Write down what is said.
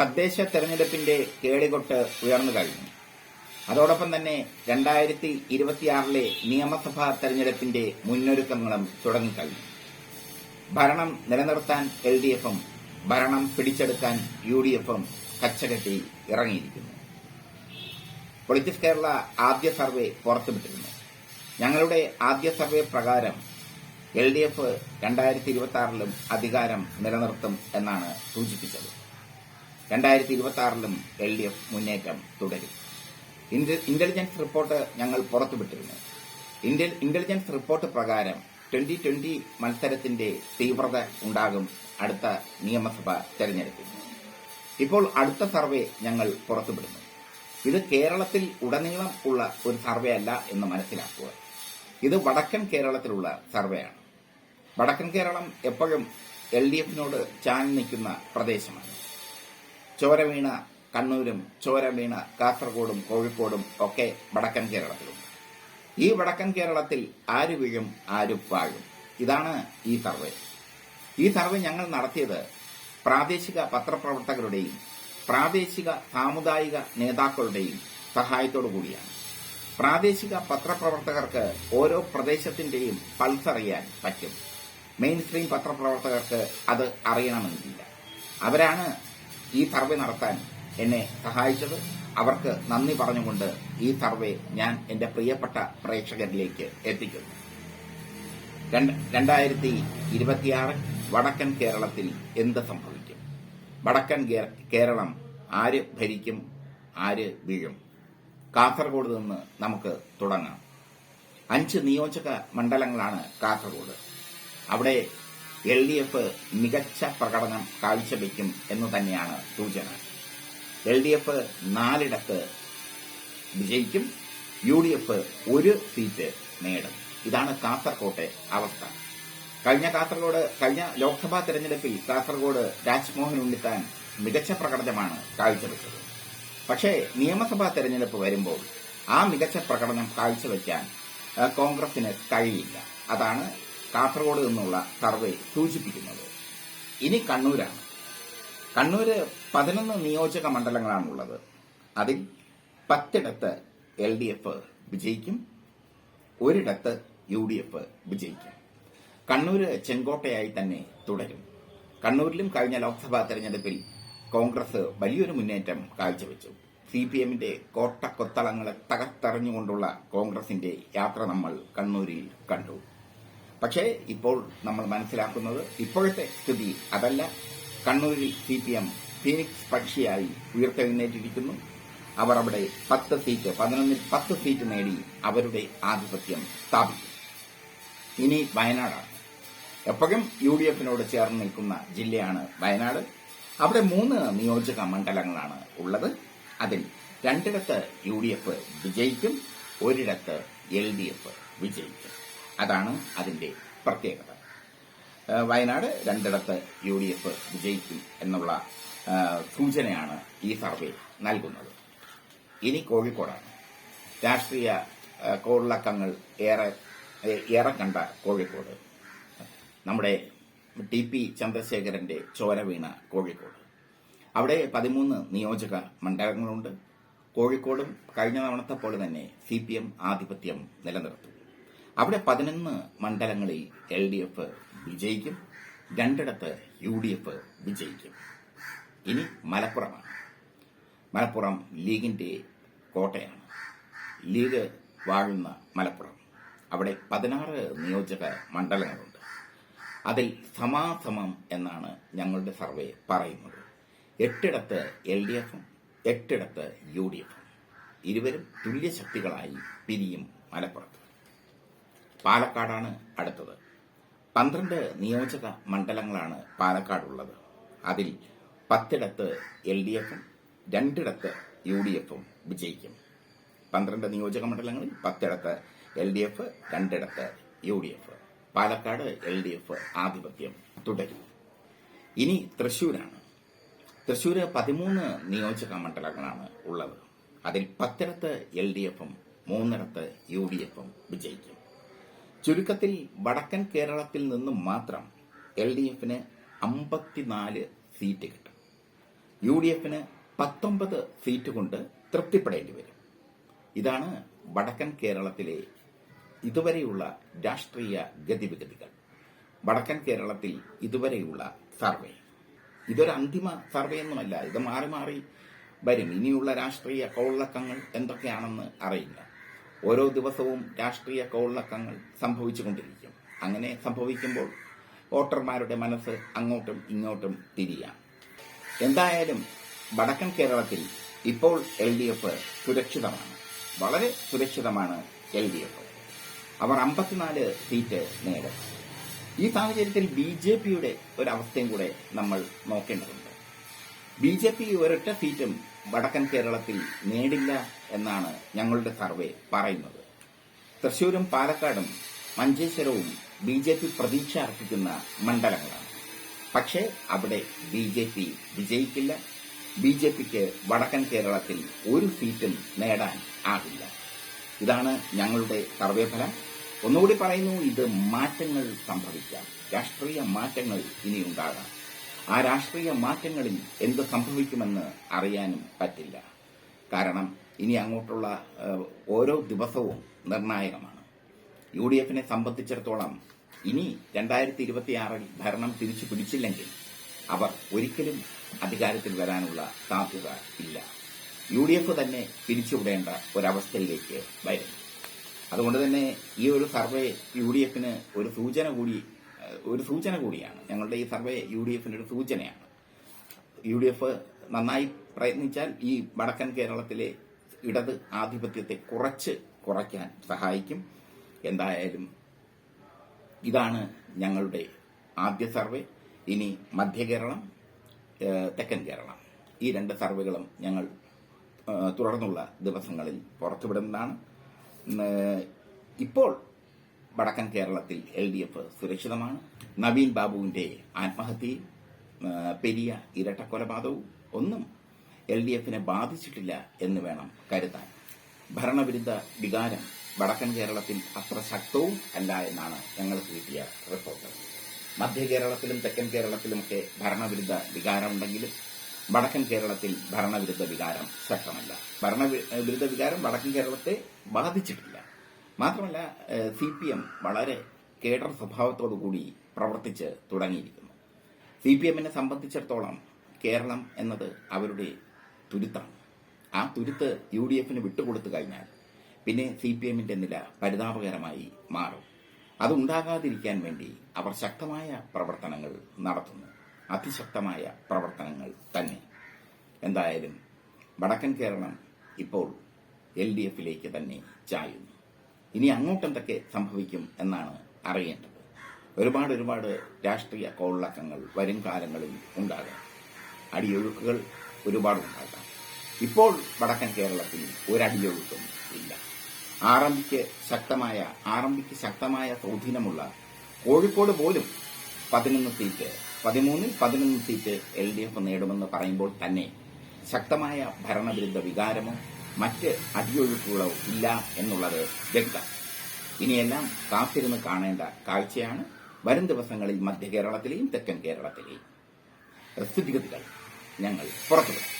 തദ്ദേശ തെരഞ്ഞെടുപ്പിന്റെ കേളികൊട്ട് ഉയർന്നു കഴിഞ്ഞു. അതോടൊപ്പം തന്നെ രണ്ടായിരത്തി ഇരുപത്തിയാറിലെ നിയമസഭാ തെരഞ്ഞെടുപ്പിന്റെ മുന്നൊരുക്കങ്ങളും തുടങ്ങിക്കഴിഞ്ഞു. ഭരണം നിലനിർത്താൻ എൽ ഡി എഫും ഭരണം പിടിച്ചെടുക്കാൻ യു ഡി എഫും കച്ചകെട്ടി ഇറങ്ങിയിരിക്കുന്നു. പൊളിറ്റിക്സ് കേരള ആദ്യ സർവേ പുറത്തുവിട്ടിരുന്നു. ഞങ്ങളുടെ ആദ്യ സർവേ പ്രകാരം എൽ ഡി എഫ് രണ്ടായിരത്തി ഇരുപത്തി ആറിലും അധികാരം നിലനിർത്തും എന്നാണ് സൂചിപ്പിച്ചത്. രണ്ടായിരത്തി ഇരുപത്തി ആറിലും എൽ ഡി എഫ് മുന്നേറ്റം തുടരും. ഇന്റ- ഇന്റലിജൻസ് റിപ്പോർട്ട് ഞങ്ങൾ പുറത്തുവിട്ടിരുന്നു. ഇന്റലിജൻസ് റിപ്പോർട്ട് പ്രകാരം ട്വന്റി ട്വന്റി മത്സരത്തിന്റെ തീവ്രത ഉണ്ടാകും അടുത്ത നിയമസഭ തെരഞ്ഞെടുപ്പിൽ. ഇപ്പോൾ അടുത്ത സർവേ ഞങ്ങൾ പുറത്തുവിടുന്നു. ഇത് കേരളത്തിൽ ഉടനീളം ഉള്ള ഒരു സർവേ അല്ല എന്ന് മനസ്സിലാക്കുക. ഇത് വടക്കൻ കേരളത്തിലുള്ള സർവേയാണ്. വടക്കൻ കേരളം എപ്പോഴും എൽ ഡി എഫിനോട് ചാൻ നിൽക്കുന്ന പ്രദേശമാണ്. ചോര വീണ കണ്ണൂരും ചോരവീണ കാസർഗോഡും കോഴിക്കോടും ഒക്കെ വടക്കൻ കേരളത്തിലുണ്ട് ഈ വടക്കൻ കേരളത്തിൽ ആര് വീഴും ആര് വാഴും? ഇതാണ് ഈ സർവേ. ഈ സർവേ ഞങ്ങൾ നടത്തിയത് പ്രാദേശിക പത്രപ്രവർത്തകരുടെയും പ്രാദേശിക സാമുദായിക നേതാക്കളുടെയും സഹായത്തോടു കൂടിയാണ്. പ്രാദേശിക പത്രപ്രവർത്തകർക്ക് ഓരോ പ്രദേശത്തിന്റെയും പൾസ് അറിയാൻ പറ്റും. മെയിൻ സ്ട്രീം പത്രപ്രവർത്തകർക്ക് അത് അറിയണമെന്നില്ല. അവരാണ് ഈ സർവേ നടത്താൻ എന്നെ സഹായിച്ചത്. അവർക്ക് നന്ദി പറഞ്ഞുകൊണ്ട് ഈ സർവേ ഞാൻ എന്റെ പ്രിയപ്പെട്ട പ്രേക്ഷകരിലേക്ക് എത്തിക്കുന്നു. രണ്ട്- രണ്ടായിരത്തി ഇരുപത്തിയാറ് വടക്കൻ കേരളത്തിൽ എന്ത് സംഭവിക്കും? വടക്കൻ കേരളം ആര് ഭരിക്കും? ആര് വീഴും? കാസർഗോഡ് നിന്ന് നമുക്ക് തുടങ്ങാം. അഞ്ച് നിയോജക മണ്ഡലങ്ങളാണ് കാസർഗോഡ്. അവിടെ എൽ ഡി എഫ് മികച്ച പ്രകടനം കാഴ്ചവെക്കും എന്ന് തന്നെയാണ് സൂചന. എൽ ഡി എഫ് നാലിടത്ത് വിജയിക്കും. യു ഡി എഫ് ഒരു സീറ്റ് നേടും. ഇതാണ് കാസർകോട്ടെ അവസ്ഥ. കഴിഞ്ഞ കാസർഗോഡ് കഴിഞ്ഞ ലോക്സഭാ തെരഞ്ഞെടുപ്പിൽ കാസർഗോഡ് രാജ്മോഹൻ ഉണ്ണിത്താൻ മികച്ച പ്രകടനമാണ് കാഴ്ചവെച്ചത്. പക്ഷേ നിയമസഭാ തെരഞ്ഞെടുപ്പ് വരുമ്പോൾ ആ മികച്ച പ്രകടനം കാഴ്ചവെക്കാൻ കോൺഗ്രസിന് കഴിയില്ല. അതാണ് കാസർഗോഡ് നിന്നുള്ള സർവേ സൂചിപ്പിക്കുന്നത്. ഇനി കണ്ണൂരാണ്. കണ്ണൂര് പതിനൊന്ന് നിയോജക മണ്ഡലങ്ങളാണുള്ളത്. അതിൽ പത്തിടത്ത് എൽ ഡി എഫ് വിജയിക്കും ഒരിടത്ത് യു ഡി എഫ് വിജയിക്കും. കണ്ണൂര് ചെങ്കോട്ടയായി തന്നെ തുടരും. കണ്ണൂരിലും കഴിഞ്ഞ ലോക്സഭാ തെരഞ്ഞെടുപ്പിൽ കോൺഗ്രസ് വലിയൊരു മുന്നേറ്റം കാഴ്ചവെച്ചു. സി പി എമ്മിന്റെ കോട്ടക്കൊത്തളങ്ങളെ തകർത്തെറിഞ്ഞുകൊണ്ടുള്ള കോൺഗ്രസിന്റെ യാത്ര നമ്മൾ കണ്ണൂരിൽ കണ്ടു. പക്ഷേ ഇപ്പോൾ നമ്മൾ മനസ്സിലാക്കുന്നത് ഇപ്പോഴത്തെ സ്ഥിതി അതല്ല. കണ്ണൂരിൽ സി പി എം ഫീനിക്സ് പക്ഷിയായി ഉയർത്തെഴുന്നേറ്റിരിക്കുന്നു. അവർ അവിടെ പത്ത് സീറ്റ് പതിനൊന്നിൽ പത്ത് സീറ്റ് നേടി അവരുടെ ആധിപത്യം സ്ഥാപിച്ചു ഇനി വയനാടാണ്. എപ്പോഴും യു ഡി എഫിനോട് ചേർന്ന് നിൽക്കുന്ന ജില്ലയാണ് വയനാട്. അവിടെ മൂന്ന് നിയോജക മണ്ഡലങ്ങളാണ് ഉള്ളത്. അതിൽ രണ്ടിടത്ത് യു ഡി എഫ് വിജയിക്കും ഒരിടത്ത് എൽ ഡി എഫ് വിജയിക്കും. അതാണ് അതിന്റെ പ്രത്യേകത. വയനാട് രണ്ടിടത്ത് യു ഡി എഫ് വിജയിക്കും എന്നുള്ള സൂചനയാണ് ഈ സർവേ നൽകുന്നത്. ഇനി കോഴിക്കോടാണ്. രാഷ്ട്രീയ കോളിളക്കങ്ങൾ ഏറെ ഏറെ കണ്ട കോഴിക്കോട്. നമ്മുടെ ടി പി ചന്ദ്രശേഖരന്റെ ചോര വീണ കോഴിക്കോട്. അവിടെ പതിമൂന്ന് നിയോജക മണ്ഡലങ്ങളുണ്ട്. കോഴിക്കോടും കഴിഞ്ഞ തവണത്തെ പോലെ തന്നെ സി പി എം ആധിപത്യം നിലനിർത്തും. അവിടെ പതിനൊന്ന് മണ്ഡലങ്ങളിൽ എൽ ഡി എഫ് വിജയിക്കും രണ്ടിടത്ത് യു ഡി എഫ് വിജയിക്കും. ഇനി മലപ്പുറമാണ്. മലപ്പുറം ലീഗിന്റെ കോട്ടയാണ്. ലീഗ് വാഴുന്ന മലപ്പുറം. അവിടെ പതിനാറ് നിയോജക മണ്ഡലങ്ങളുണ്ട്. അതിൽ സമാസമം എന്നാണ് ഞങ്ങളുടെ സർവേ പറയുന്നത്. എട്ടിടത്ത് എൽ ഡി എഫും എട്ടിടത്ത് യു ഡി എഫും. ഇരുവരും തുല്യശക്തികളായി പിരിയും മലപ്പുറത്ത്. പാലക്കാടാണ് അടുത്തത്. പന്ത്രണ്ട് നിയോജക മണ്ഡലങ്ങളാണ് പാലക്കാടുള്ളത്. അതിൽ പത്തിടത്ത് എൽ ഡി എഫും രണ്ടിടത്ത് യു ഡി എഫും വിജയിക്കും. പന്ത്രണ്ട് നിയോജക മണ്ഡലങ്ങളിൽ പത്തിടത്ത് എൽ ഡി എഫ് രണ്ടിടത്ത് U D F. Palakkad L D F ആധിപത്യം തുടരും. ഇനി തൃശൂരാണ് തൃശൂര് പതിമൂന്ന് നിയോജക മണ്ഡലങ്ങളാണ് ഉള്ളത്. അതിൽ പത്തിടത്ത് എൽ ഡി എഫും മൂന്നിടത്ത് യു ഡി എഫും വിജയിക്കും. ചുരുക്കത്തിൽ വടക്കൻ കേരളത്തിൽ നിന്നും മാത്രം എൽ ഡി എഫിന് അമ്പത്തിനാല് സീറ്റ് കിട്ടും. യു ഡി എഫിന് പത്തൊമ്പത് സീറ്റ് കൊണ്ട് തൃപ്തിപ്പെടേണ്ടി വരും. ഇതാണ് വടക്കൻ കേരളത്തിലെ ഇതുവരെയുള്ള രാഷ്ട്രീയ ഗതിവിഗതികൾ. വടക്കൻ കേരളത്തിൽ ഇതുവരെയുള്ള സർവേ. ഇതൊരു അന്തിമ സർവേ ഒന്നുമല്ല ഇത് മാറി മാറി വരും. ഇനിയുള്ള രാഷ്ട്രീയ കൗളക്കങ്ങൾ എന്തൊക്കെയാണെന്ന് അറിയില്ല. ഓരോ ദിവസവും രാഷ്ട്രീയ കൗളക്കങ്ങൾ സംഭവിച്ചുകൊണ്ടിരിക്കും. അങ്ങനെ സംഭവിക്കുമ്പോൾ വോട്ടർമാരുടെ മനസ്സ് അങ്ങോട്ടും ഇങ്ങോട്ടും തിരിയാം. എന്തായാലും വടക്കൻ കേരളത്തിൽ ഇപ്പോൾ എൽ ഡി എഫ് സുരക്ഷിതമാണ്. വളരെ സുരക്ഷിതമാണ് എൽ ഡി എഫ് അവർ അമ്പത്തിനാല് സീറ്റ് നേടും. ഈ സാഹചര്യത്തിൽ ബി ജെ പിയുടെ ഒരവസ്ഥയും കൂടെ നമ്മൾ നോക്കേണ്ടതുണ്ട്. ബി ജെ പി ഒരൊറ്റ സീറ്റും വടക്കൻ കേരളത്തിൽ നേടില്ല എന്നാണ് ഞങ്ങളുടെ സർവേ പറയുന്നത്. തൃശൂരും പാലക്കാടും മഞ്ചേശ്വരവും ബി ജെ പി പ്രതീക്ഷ അർപ്പിക്കുന്ന മണ്ഡലങ്ങളാണ്. പക്ഷേ അവിടെ ബി ജെ പി വിജയിക്കില്ല. ബി ജെ പിക്ക് വടക്കൻ കേരളത്തിൽ ഒരു സീറ്റും നേടാൻ ആകില്ല. ഇതാണ് ഞങ്ങളുടെ സർവേ ഫലം. ഒന്നുകൂടി പറയുന്നു ഇത് മാറ്റങ്ങൾ സംഭവിക്കാം. രാഷ്ട്രീയ മാറ്റങ്ങൾ ഇനി ഉണ്ടാകാം ആ രാഷ്ട്രീയ മാറ്റങ്ങളിൽ എന്ത് സംഭവിക്കുമെന്ന് അറിയാനും പറ്റില്ല. കാരണം ഇനി അങ്ങോട്ടുള്ള ഓരോ ദിവസവും നിർണായകമാണ്. യു ഡി എഫിനെ സംബന്ധിച്ചിടത്തോളം ഇനി രണ്ടായിരത്തി ഇരുപത്തിയാറിൽ ഭരണം തിരിച്ചു പിടിച്ചില്ലെങ്കിൽ അവർ ഒരിക്കലും അധികാരത്തിൽ വരാനുള്ള സാധ്യത ഇല്ല. യു ഡി എഫ് തന്നെ പിരിച്ചുവിടേണ്ട ഒരവസ്ഥയിലേക്ക് വരും അതുകൊണ്ട് തന്നെ ഈ ഒരു സർവേ യു ഡി എഫിന് ഒരു സൂചന കൂടി ഒരു സൂചന കൂടിയാണ്. ഞങ്ങളുടെ ഈ സർവേ യു ഡി എഫിന്റെ ഒരു സൂചനയാണ്. യു ഡി എഫ് നന്നായി പ്രയത്നിച്ചാൽ ഈ വടക്കൻ കേരളത്തിലെ ഇടത് ആധിപത്യത്തെ കുറച്ച് കുറയ്ക്കാൻ സഹായിക്കും. എന്തായാലും ഇതാണ് ഞങ്ങളുടെ ആദ്യ സർവേ. ഇനി മധ്യ കേരളം തെക്കൻ കേരളം. ഈ രണ്ട് സർവേകളും ഞങ്ങൾ തുടർന്നുള്ള ദിവസങ്ങളിൽ പുറത്തുവിടുന്നതാണ്. ഇപ്പോൾ വടക്കൻ കേരളത്തിൽ എൽ ഡി എഫ് സുരക്ഷിതമാണ്. നവീൻ ബാബുവിന്റെ ആത്മഹത്യയും പെരിയ പെരിയ ഇരട്ടക്കൊലപാതകവും ഒന്നും എൽ ഡി എഫിനെ ബാധിച്ചിട്ടില്ല എന്ന് വേണം കരുതാൻ. ഭരണവിരുദ്ധ വികാരം വടക്കൻ കേരളത്തിൽ അത്ര ശക്തവും അല്ല എന്നാണ് ഞങ്ങൾക്ക് കിട്ടിയ റിപ്പോർട്ട്. മധ്യ കേരളത്തിലും തെക്കൻ കേരളത്തിലുമൊക്കെ ഭരണവിരുദ്ധ വികാരമുണ്ടെങ്കിലും വടക്കൻ കേരളത്തിൽ ഭരണവിരുദ്ധ വികാരം ശക്തമല്ല. ഭരണവിരുദ്ധ വികാരം വടക്കൻ കേരളത്തെ ബാധിച്ചിട്ടില്ല. മാത്രമല്ല സി പി എം വളരെ കേഡർ സ്വഭാവത്തോടുകൂടി പ്രവർത്തിച്ച് തുടങ്ങിയിരിക്കുന്നു. സി പി എമ്മിനെ സംബന്ധിച്ചിടത്തോളം കേരളം എന്നത് അവരുടെ തുരുത്താണ്. ആ തുരുത്ത് യു ഡി എഫിന് വിട്ടുകൊടുത്തു കഴിഞ്ഞാൽ പിന്നെ സി പി എമ്മിന്റെ നില പരിതാപകരമായി മാറും. അതുണ്ടാകാതിരിക്കാൻ വേണ്ടി അവർ ശക്തമായ പ്രവർത്തനങ്ങൾ നടത്തുന്നു. അതിശക്തമായ പ്രവർത്തനങ്ങൾ തന്നെ. എന്തായാലും വടക്കൻ കേരളം ഇപ്പോൾ എൽ ഡി എഫിലേക്ക് തന്നെ ചായുന്നു. ഇനി അങ്ങോട്ട് എന്തൊക്കെ സംഭവിക്കും എന്നാണ് അറിയേണ്ടത്. ഒരുപാട് ഒരുപാട് രാഷ്ട്രീയ കോളിളക്കങ്ങൾ വരും കാലങ്ങളിൽ ഉണ്ടാകാം. അടിയൊഴുക്കുകൾ ഒരുപാടുണ്ടാകാം ഇപ്പോൾ വടക്കൻ കേരളത്തിൽ ഒരടിയൊഴുക്കും ഇല്ല. ആറംബിക്ക് ശക്തമായ ആറംബിക്ക് ശക്തമായ സ്വാധീനമുള്ള കോഴിക്കോട് പോലും പതിനൊന്ന് സീറ്റ് പതിമൂന്നിൽ പതിനൊന്ന് സീറ്റ് എൽ ഡി എഫ് നേടുമെന്ന് പറയുമ്പോൾ തന്നെ ശക്തമായ ഭരണവിരുദ്ധ വികാരമോ മറ്റ് അടിയൊഴുക്കുകളോ ഇല്ല എന്നുള്ളത് വ്യക്തം. ഇനിയെല്ലാം കാത്തിരുന്ന് കാണേണ്ട കാഴ്ചയാണ് വരും ദിവസങ്ങളിൽ മധ്യ കേരളത്തിലെയും തെക്കൻ കേരളത്തിലെയും. സ്ഥിതിഗതികൾ ഞങ്ങൾ പുറത്തുവിടും.